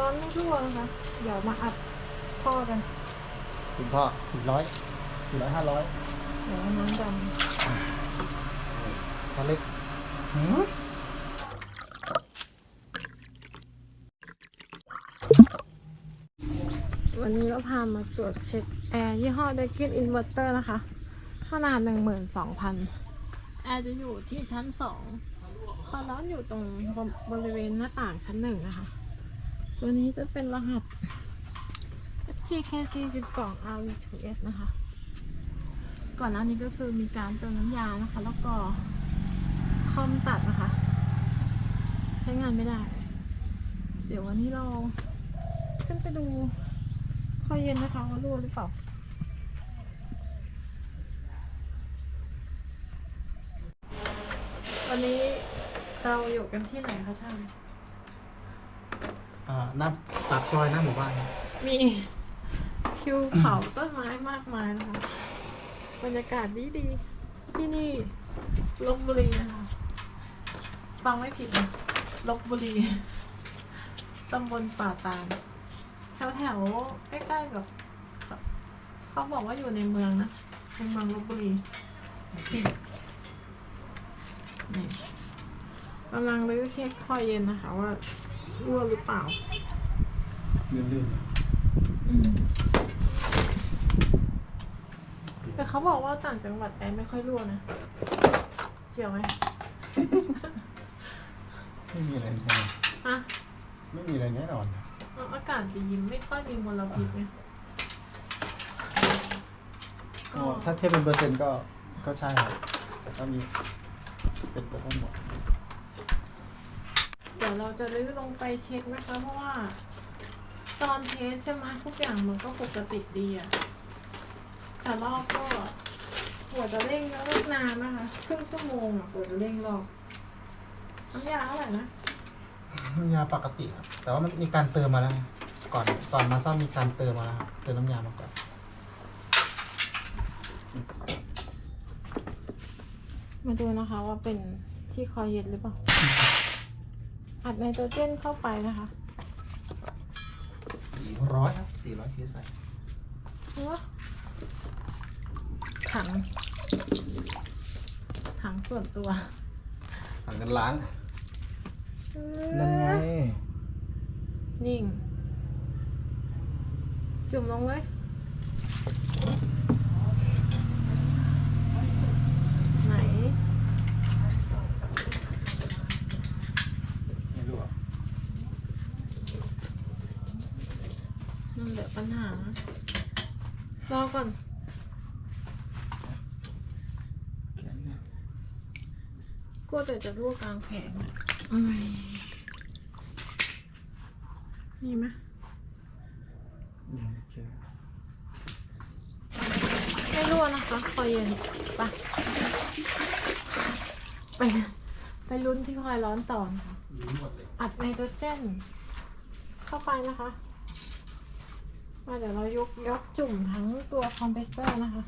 ร้อนไม่รั่วนะคะ เดี๋ยวมาอัดท่อกันคุณพ่อสี่ร้อยสี่ร้อยห้าร้อยเดี๋ยวน้ำดพอเล็กหืมำวันนี้เราพามาตรวจเช็คแอร์ยี่ห้อ d a k i n Inverter นะคะ ขนาด 12,000 แอร์จะอยู่ที่ชั้น 2 ความร้อนอยู่ตรงบริเวณหน้าต่างชั้น1นะคะ ตัวนี้จะเป็นรหัส FTKC 12 RV2S นะคะ ก่อนหน้านี้ก็คือมีการเติมน้ำยานะคะ แล้วก็คอมตัดนะคะ ใช้งานไม่ได้ เดี๋ยววันนี้เราขึ้นไปดูคอยเย็นนะคะว่ารั่วหรือเปล่าวันนี้เราอยู่กันที่ไหนคะช่าง อ่าหน้าปากซอยหน้าหมู่บ้านครับมีทิวเขาต้นไม้มากมายนะคะ บรรยากาศดีดีๆที่นี่ลบบุรีนะคะฟังไม่ผิดนะลบบุรีตำบลป่าตาลแถวแถวๆใกล้ๆกับเขาบอกว่าอยู่ในเมืองนะในเมืองลบบุรีนี่กำลังรื้อเช็คคอยเย็นนะคะว่า รั่วหรือเปล่าลื่นแต่เขาบอกว่าต่างจังหวัดแอร์ไม่ค่อยรั่วนะเกี่ยวไหม ๆไม่มีอะไรแน่อะไม่มีอะไรแน่นอน เอาอากาศดีไม่ค่อยมีมลพิษไงก็ถ้าเทียบเป็นเปอร์เซ็นต์ก็ก็ใช่ครับแต่ก็มีเป็นไปได้หมดเดี๋ยวเราจะรื้อลงไปเช็คนะคะ เพราะว่า ตอนเทสใช่ไหมทุกอย่างมันก็ปกติดีอะแต่รอบก็ปวดจะเร่งแล้วนานนะคะครึ่งชั่วโมงอะปวดจะเร่งรอบน้ำยาเท่าไหร่นะน้ำยาปกติครับแต่ว่ามันมีการเติมมาแล้วไงก่อนตอนมาซ่อมมีการเติมมาแล้วครับเติมน้ำยามาก่อนมาดูนะคะว่าเป็นที่คอยเย็นหรือเปล่า อัดไนโตรเจนเข้าไปนะคะสี่ร้อยครับสี่ร้อยพีใส่ถัง ถังส่วนตัวถังกันล้าง นั่นไง นิ่ง จุ่มลงเลย ไหน ไม่รู้อะ มัน เหลือปัญหา รอก่อนแค่นี้กลัวแต่จะรั่วกลางแผงอะอะไรมีไหมอืมโอเคไม่รั่วนะคะคอยเย็นไปไป ไปลุ้นที่คอยร้อนต่อนะคะรู้หมดเลยอัดไนโตรเจน เข้าไปนะคะ มาเดี๋ยวเรายกยกจุ่มทั้งตัวคอมเพรสเซอร์นะคะ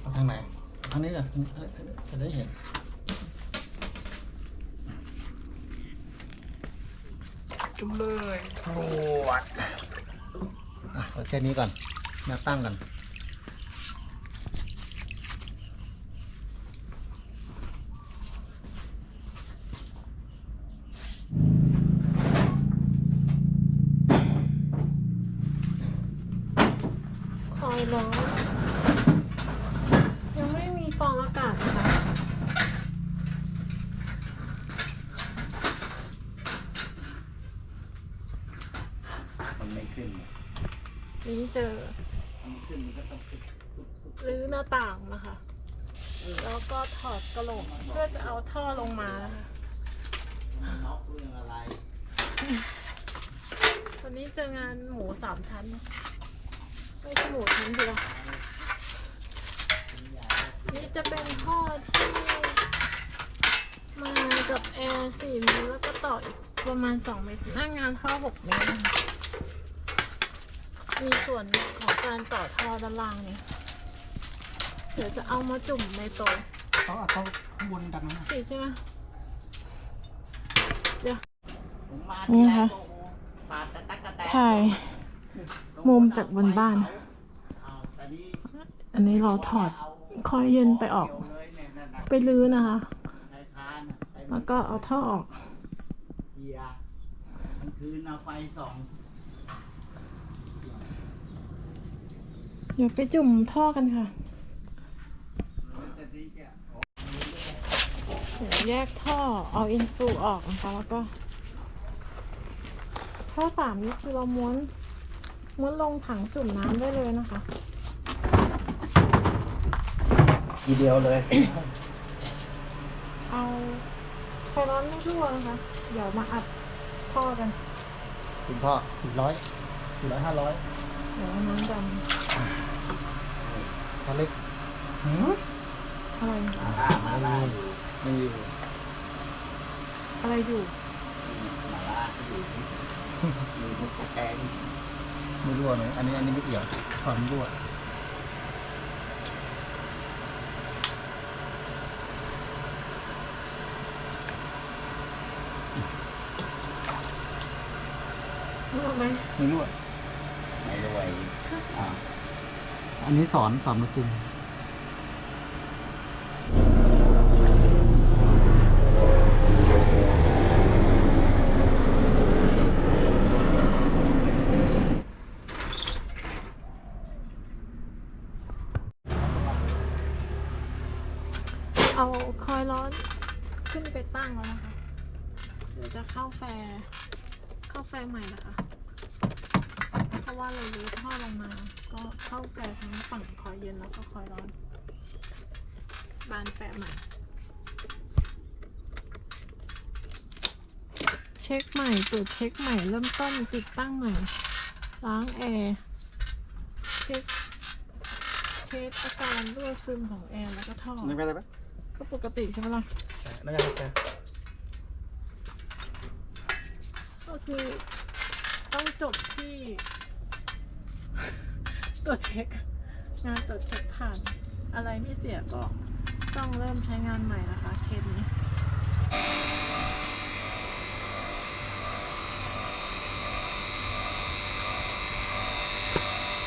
เอาทางไหนทางนี้เหรอจะได้เห็น จุ่มเลยตรวจอะเอาแค่นี้ก่อนแนวตั้งกัน ร้อนยังไม่มีฟองอากาศนะคะมันไม่ขึ้นนี่เจอมันขึ้นมันก็ต้องขึ้นรื้อหน้าต่างนะคะ แล้วก็ถอดกระโหลกเพื่อจะเอาท่อลงมานะคะน็อกเรื่องอะไร วันนี้เจองานหมูสามชั้น ไม่ใช่หมูชั้นเดียวนี่จะเป็นท่อที่มากับแอร์สี่เมตรแล้วก็ต่ออีกประมาณสองเมตรหน้างานท่อหกเมตรนะคะมีส่วนของการต่อท่อด้านล่างเนี่ยเดี๋ยวจะเอามาจุ่มในโต๊ะเขาเอาเขาข้างบนดันมาสี่ใช่ไหมเดี๋ยว ผมมานี่ที่นะแรคะกก็โอ้โหปาดตะตักกะแตน ถ่าย มุมจากบนบ้าน อันนี้เราถอดคอยเย็นไปออก ไปลื้อนะคะ แล้วก็เอาท่อออกเกียร์กลางคืนเอาไฟสองเดี๋ยวไปจุ่มท่อกันค่ะแต่นี่จะเดี๋ยวแยกท่อเอาอินซูออกนะคะแล้วก็ ท่อสามนี่คือเราม้วน ม้วนลงถังจุ่มน้ำได้เลยนะคะ ทีเดียวเลย เอาไฟร้อนไม่รั่วนะคะ เดี๋ยวมาอัดท่อกัน คุณพ่อสี่ร้อยสี่ร้อยห้าร้อยเดี๋ยวน้ำดตอนเล็กหืมำอะไรมาล่ามาล่าอยู่ไม่อยู่อะไรอยู่มาล่าอยู่อยู่บนตะแกรง ไม่รั่วเลย อันนี้อันนี้ไม่เกี่ยวความรั่วรั่วไหมไม่รั่วไม่รวยอ่าอันนี้สอนสอนมาซึม เอาคอยร้อน ขึ้นไปตั้งแล้วนะคะ เดี๋ยวจะเข้าแฟร์เข้าแฟร์ใหม่นะคะ เพราะว่าเราลื้อท่อลงมา ก็เข้าแฟร์ทั้งฝั่งคอยเย็นแล้วก็คอยร้อน บานแฟร์ใหม่ เช็คใหม่ตรวจเช็คใหม่เริ่มต้นติดตั้งใหม่ ล้างแอร์ เช็คเช็คอาการรั่วซึมของแอร์แล้วก็ท่อ ไม่เป็นไรปะ ก็ปกติใช่ไหมล่ะน่าจะโอเคก็คือต้องจบที่ตรวจเช็คงานตรวจเช็คผ่าน อะไรไม่เสียก็ต้องเริ่มใช้งานใหม่นะคะ เคสนี้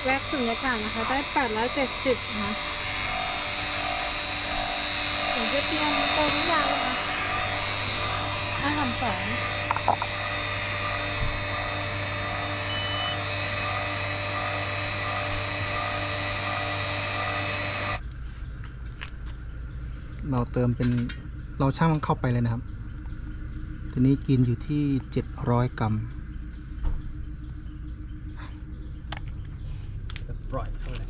แว็กสุญญากาศนะคะ ได้ 870นะคะเดี๋ยว จะเตรียมโตทุกอย่างนะคะห้าทำสองเราเติมเป็นเราช่างมันเข้าไปเลยนะครับ ทีนี้กินอยู่ที่เจ็ดร้อยกรัมจะปล่อยเข้าไปเลย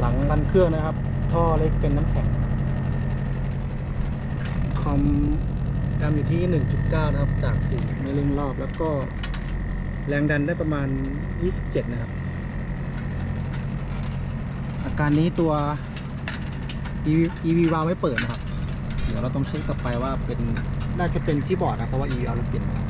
หลัง รันเครื่องนะครับ ท่อเล็กเป็นน้ำแข็ง คอมแอมอยู่ที่ 1.9 นะครับ จาก4ไม่เร่งรอบ แล้วก็แรงดันได้ประมาณ 27 นะครับ อาการนี้ตัว EV EV วาล์วไม่เปิดนะครับ เดี๋ยวเราต้องเช็คต่อไปว่าเป็นน่าจะเป็นที่บอร์ดนะเพราะว่า EV เราเปลี่ยนมาแล้ว